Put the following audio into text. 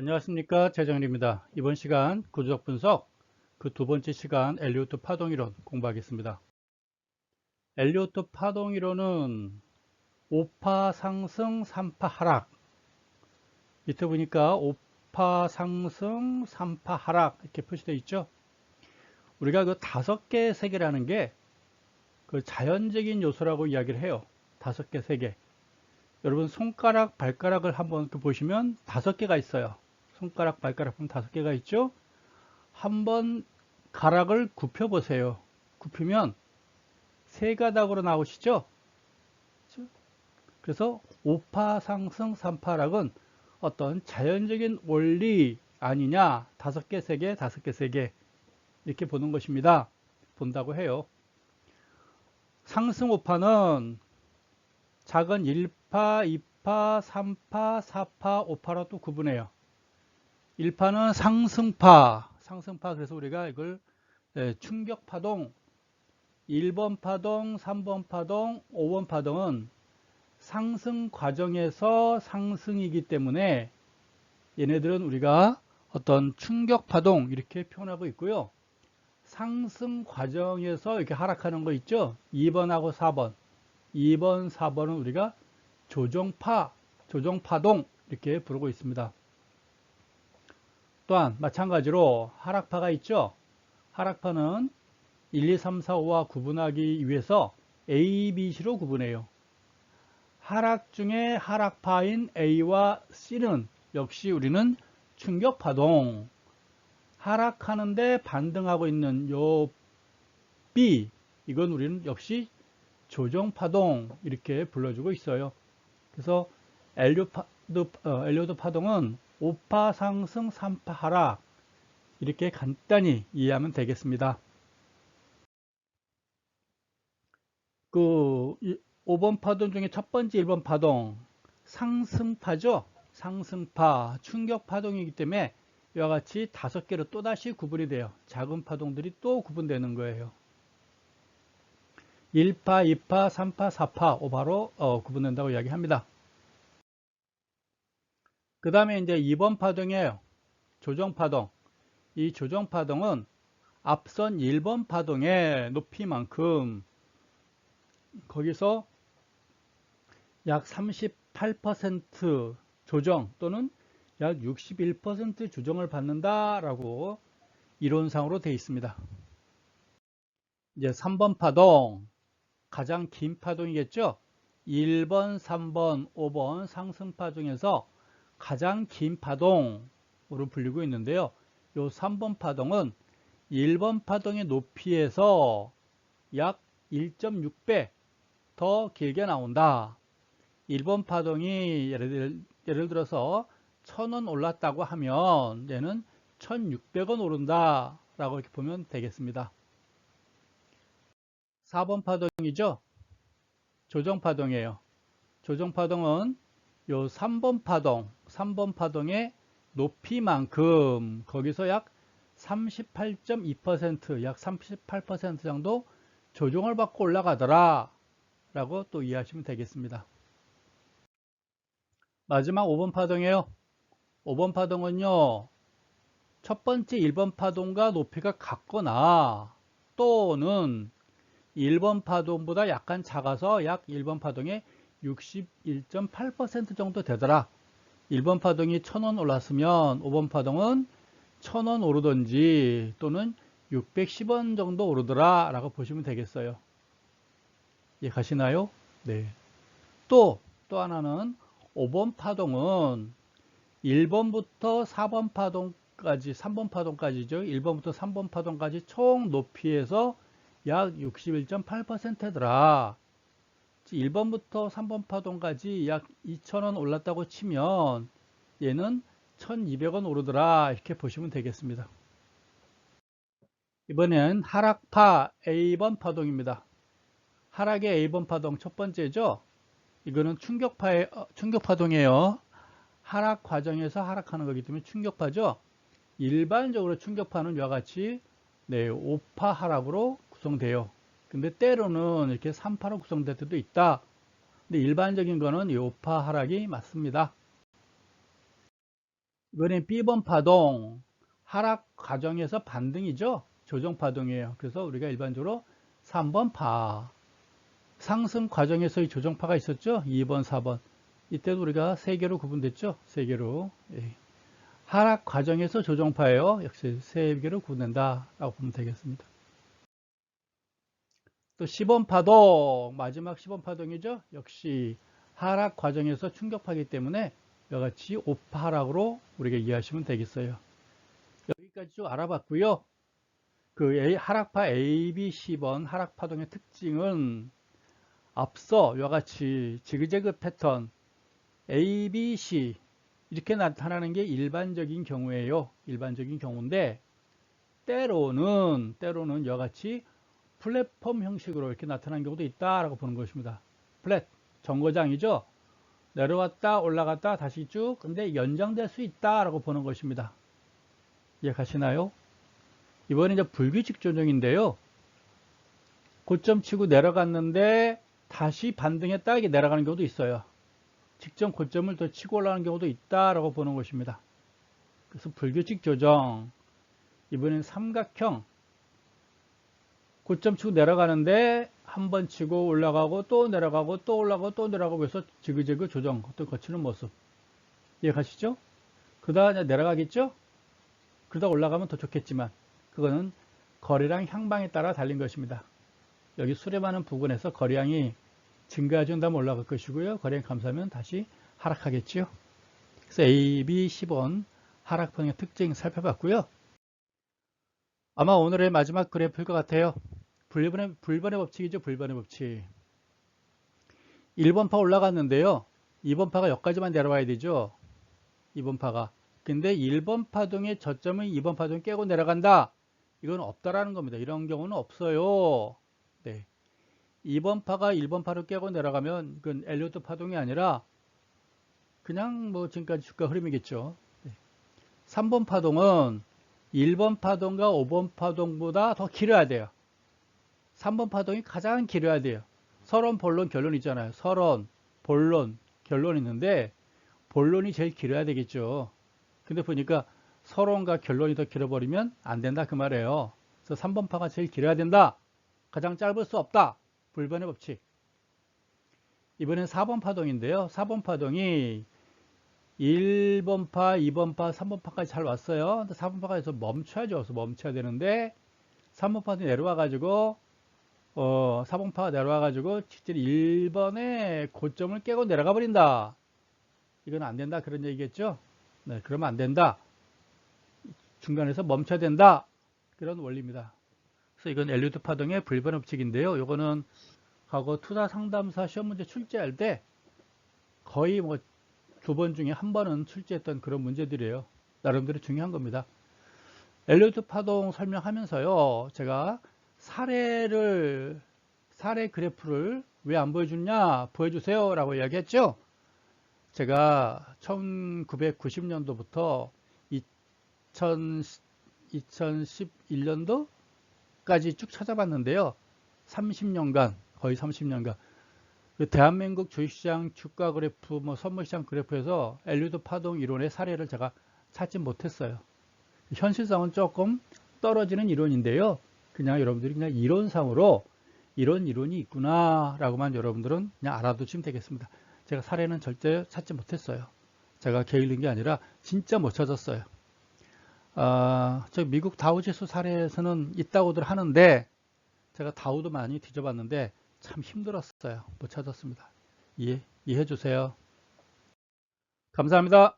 안녕하십니까 최정일입니다. 이번 시간 구조적 분석 그 두 번째 시간 엘리오트 파동 이론 공부하겠습니다. 엘리오트 파동 이론은 5파 상승 3파 하락 밑에 보니까 5파 상승 3파 하락 이렇게 표시되어 있죠. 우리가 그 다섯 개 세계라는 게 그 자연적인 요소라고 이야기를 해요. 다섯 개 세계. 여러분 손가락, 발가락을 한번 보시면 다섯 개가 있어요. 손가락, 발가락 보면 다섯 개가 있죠. 한번 가락을 굽혀 보세요. 굽히면 세 가닥으로 나오시죠. 그래서 5파 상승 3파락은 어떤 자연적인 원리 아니냐 다섯 개, 세 개, 다섯 개, 세 개 이렇게 보는 것입니다. 본다고 해요. 상승 5파는 작은 1파, 2파, 3파, 4파, 5파로 또 구분해요. 1파는 상승파, 상승파 그래서 우리가 이걸 예, 충격 파동, 1번 파동, 3번 파동, 5번 파동은 상승 과정에서 상승이기 때문에 얘네들은 우리가 어떤 충격 파동 이렇게 표현하고 있고요. 상승 과정에서 이렇게 하락하는 거 있죠? 2번하고 4번. 2번, 4번은 우리가 조정파, 조정파동 이렇게 부르고 있습니다. 또한 마찬가지로 하락파가 있죠? 하락파는 1, 2, 3, 4, 5와 구분하기 위해서 A, B, C로 구분해요. 하락 중에 하락파인 A와 C는 역시 우리는 충격파동, 하락하는데 반등하고 있는 요 B 이건 우리는 역시 조정파동 이렇게 불러주고 있어요. 그래서 어, 엘리오드 파동은 5파 상승 3파 하락 이렇게 간단히 이해하면 되겠습니다. 그 5번 파동 중에 첫 번째 1번 파동 상승파죠. 상승파 충격 파동이기 때문에 이와 같이 다섯 개로 또다시 구분이 돼요. 작은 파동들이 또 구분되는 거예요. 1파, 2파, 3파, 4파, 5파로 어, 구분된다고 이야기합니다. 그 다음에 이제 2번 파동이에요. 조정 파동. 이 조정 파동은 앞선 1번 파동의 높이만큼 거기서 약 38% 조정 또는 약 61% 조정을 받는다라고 이론상으로 되어 있습니다. 이제 3번 파동 가장 긴 파동이겠죠? 1번, 3번, 5번 상승파 중에서 가장 긴 파동으로 불리고 있는데요. 요 3번 파동은 1번 파동의 높이에서 약 1.6배 더 길게 나온다. 1번 파동이 예를, 예를 들어서 1000원 올랐다고 하면 얘는 1600원 오른다 라고 이렇게 보면 되겠습니다. 4번 파동이죠. 조정 파동이에요. 조정 파동은 요 3번 파동, 3번 파동의 높이만큼 거기서 약 38.2%, 약 38% 정도 조정을 받고 올라가더라 라고 또 이해하시면 되겠습니다. 마지막 5번 파동이에요. 5번 파동은요. 첫 번째 1번 파동과 높이가 같거나 또는 1번 파동보다 약간 작아서 약 1번 파동의 61.8% 정도 되더라. 1번 파동이 1000원 올랐으면 5번 파동은 1000원 오르던지 또는 610원 정도 오르더라 라고 보시면 되겠어요. 예, 가시나요? 네. 또, 또 하나는 5번 파동은 1번부터 4번 파동까지, 3번 파동까지죠. 1번부터 3번 파동까지 총 높이에서 약 61.8%더라. 1번부터 3번 파동까지 약 2,000원 올랐다고 치면 얘는 1,200원 오르더라. 이렇게 보시면 되겠습니다. 이번엔 하락파 A번 파동입니다. 하락의 A번 파동 첫 번째죠. 이거는 충격파의 어, 충격 파동이에요. 하락 과정에서 하락하는 거기 때문에 충격파죠. 일반적으로 충격파는 이와 같이 네, 5파 하락으로 구성돼요. 근데 때로는 이렇게 3파로 구성될 때도 있다. 근데 일반적인 거는 이 5파 하락이 맞습니다. 이번엔 B번 파동 하락 과정에서 반등이죠. 조정 파동이에요. 그래서 우리가 일반적으로 3번 파 상승 과정에서의 조정파가 있었죠. 2번, 4번. 이때도 우리가 세 개로 구분됐죠. 세 개로. 예. 하락 과정에서 조정파예요. 역시 세 개로 구분된다라고 보면 되겠습니다. 또 10번 파동, 마지막 10번 파동이죠. 역시 하락 과정에서 충격파이기 때문에 이와 같이 오파 하락으로 우리가 이해하시면 되겠어요. 여기까지 쭉 알아봤고요. 그 A, 하락파 A, B, C번 하락 파동의 특징은 앞서 이와 같이 지그재그 패턴 A, B, C 이렇게 나타나는 게 일반적인 경우예요. 일반적인 경우인데 때로는 때로는 이와 같이 플랫폼 형식으로 이렇게 나타나는 경우도 있다라고 보는 것입니다. 플랫 정거장이죠. 내려왔다 올라갔다 다시 쭉 근데 연장될 수 있다라고 보는 것입니다. 이해가시나요? 이번에 이제 불규칙 조정인데요. 고점 치고 내려갔는데 다시 반등했다 이게 내려가는 경우도 있어요. 직전 고점을 더 치고 올라가는 경우도 있다라고 보는 것입니다. 그래서 불규칙 조정 이번엔 삼각형 고점 치고 내려가는데 한 번 치고 올라가고 또 내려가고 또 올라가고 또 내려가고 해서 지그재그 조정 또 거치는 모습 이해가시죠? 그러다 내려가겠죠? 그러다 올라가면 더 좋겠지만 그거는 거래량 향방에 따라 달린 것입니다. 여기 수렴하는 부분에서 거래량이 증가해준다면 올라갈 것이고요. 거래량 감소하면 다시 하락하겠죠. 그래서 A, B, 10원 하락폭의 특징 살펴봤고요. 아마 오늘의 마지막 그래프일 것 같아요. 불변의, 불변의 법칙이죠. 불변의 법칙. 1번 파 올라갔는데요. 2번 파가 여기까지만 내려와야 되죠. 2번 파가. 근데 1번 파동의 저점은 2번 파동 깨고 내려간다. 이건 없다라는 겁니다. 이런 경우는 없어요. 네. 2번 파가 1번 파를 깨고 내려가면 그건 엘리오트 파동이 아니라 그냥 뭐 지금까지 주가 흐름이겠죠. 네. 3번 파동은 1번 파동과 5번 파동보다 더 길어야 돼요. 3번 파동이 가장 길어야 돼요. 서론, 본론, 결론 있잖아요. 서론, 본론, 결론 있는데 본론이 제일 길어야 되겠죠. 근데 보니까 서론과 결론이 더 길어버리면 안 된다 그 말이에요. 그래서 3번 파가 제일 길어야 된다. 가장 짧을 수 없다. 불변의 법칙. 이번엔 4번 파동인데요. 4번 파동이 1번 파, 2번 파, 3번 파까지 잘 왔어요. 근데 4번 파가 에서 멈춰야죠. 그래서 멈춰야 되는데 3번 파도 내려와 가지고 어, 4번 파가 내려와가지고 실제 1번의 고점을 깨고 내려가 버린다. 이건 안 된다 그런 얘기겠죠. 네, 그러면 안 된다. 중간에서 멈춰야 된다. 그런 원리입니다. 그래서 이건 엘리트 파동의 불변 법칙인데요. 이거는 과거 투자 상담사 시험 문제 출제할 때 거의 뭐 두 번 중에 한 번은 출제했던 그런 문제들이에요. 나름대로 중요한 겁니다. 엘리트 파동 설명하면서요. 제가 사례를 사례 그래프를 왜 안 보여주냐 보여주세요 라고 이야기했죠. 제가 1990년도부터 2000, 2011년도까지 쭉 찾아봤는데요. 30년간, 거의 30년간. 그 대한민국 주식시장 주가 그래프, 뭐 선물시장 그래프에서 엘리드 파동 이론의 사례를 제가 찾지 못했어요. 현실성은 조금 떨어지는 이론인데요. 그냥 여러분들이 그냥 이론상으로 이런 이론이 있구나 라고만 여러분들은 그냥 알아두시면 되겠습니다. 제가 사례는 절대 찾지 못했어요. 제가 게을린 게 아니라 진짜 못 찾았어요. 아, 저 미국 다우지수 사례에서는 있다고들 하는데 제가 다우도 많이 뒤져봤는데 참 힘들었어요. 못 찾았습니다. 이해, 이해해 주세요. 감사합니다.